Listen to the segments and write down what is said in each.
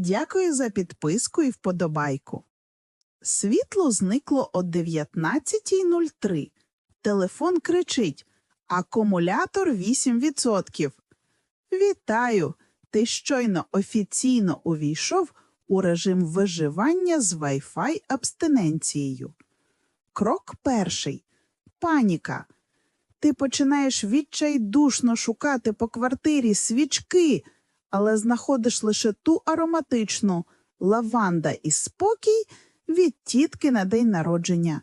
Дякую за підписку і вподобайку. Світло зникло о 19.03. Телефон кричить Акумулятор 8%. Вітаю! Ти щойно офіційно увійшов у режим виживання з Wi-Fi абстиненцією. Крок перший. Паніка. Ти починаєш відчайдушно шукати по квартирі свічки, але знаходиш лише ту ароматичну лаванда і спокій від тітки на день народження.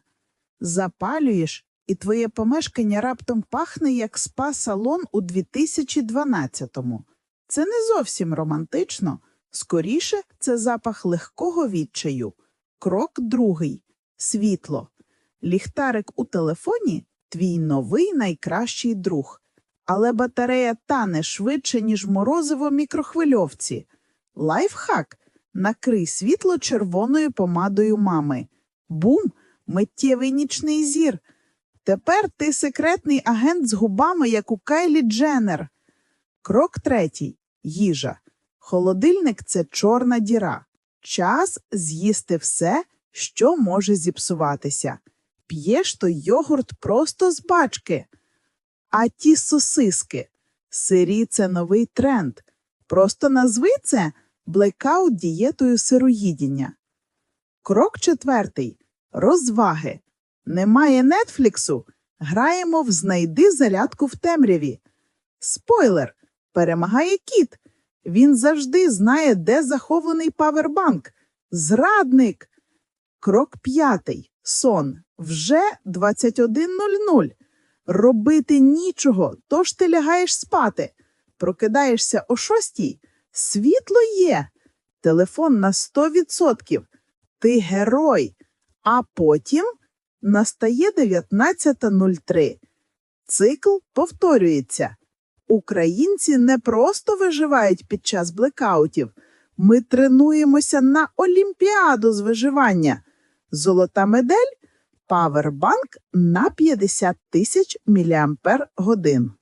Запалюєш, і твоє помешкання раптом пахне як спа-салон у 2012-му. Це не зовсім романтично, скоріше це запах легкого відчаю. Крок другий світло. Ліхтарик у телефоні твій новий найкращий друг. Але батарея тане швидше, ніж морозиво мікрохвильовці. Лайфхак накрий світло червоною помадою мами. Бум! Миттєвий нічний зір. Тепер ти секретний агент з губами, як у Кайлі Дженнер. Крок третій їжа. Холодильник це чорна діра. Час з'їсти все, що може зіпсуватися. П'єш той йогурт просто з бачки. А ті сосиски. Сирі це новий тренд. Просто назви це блекаут дієтою сироїдіння. Крок четвертий. Розваги. Немає нетфліксу. Граємо в знайди зарядку в темряві. Спойлер. Перемагає кіт. Він завжди знає, де захований павербанк. Зрадник. Крок п'ятий. Сон. Вже 21.00. Робити нічого, тож ти лягаєш спати. Прокидаєшся о шостій. Світло є. Телефон на 100%. Ти герой. А потім настає 19.03. Цикл повторюється. Українці не просто виживають під час блекаутів. Ми тренуємося на олімпіаду з виживання. Золота медаль Павербанк на 50 тисяч мАч.